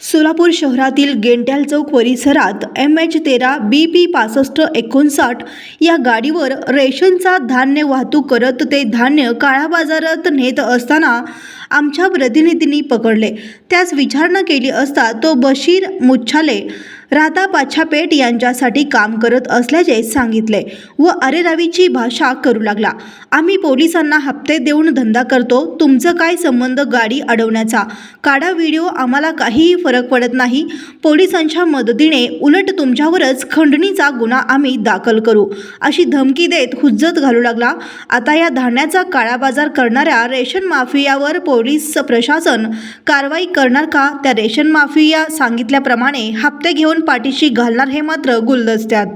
सोलापूर शहरातील गेंट्याल चौक परिसरात M H तेरा बी पी पासष्ट एकोणसाठ या गाडीवर रेशनचा धान्य वाहतूक करत ते धान्य काळ्या बाजारात नेत असताना आमच्या प्रतिनिधींनी पकडले. त्यास विचारणा केली असता तो बशीर मुच्छाले राधा पाछापेट यांच्यासाठी काम करत असल्याचे सांगितले व अरेरावीची भाषा करू लागला. आम्ही पोलिसांना हप्ते देऊन धंदा करतो तुमचं काय संबंध गाडी अडवण्याचा? काढा व्हिडिओ आम्हाला काहीही फरक पडत नाही. पोलिसांच्या मदतीने उलट तुमच्यावरच खंडणीचा गुन्हा आम्ही दाखल करू अशी धमकी देत हुज्जत घालू लागला. आता या धान्याचा काळाबाजार करणाऱ्या रेशन माफियावर पोलीस प्रशासन कारवाई करणार का? त्या रेशन माफिया सांगितल्याप्रमाणे हप्ते घेऊन पाठीशी घालणार हे मात्र गुलदस्त्यात.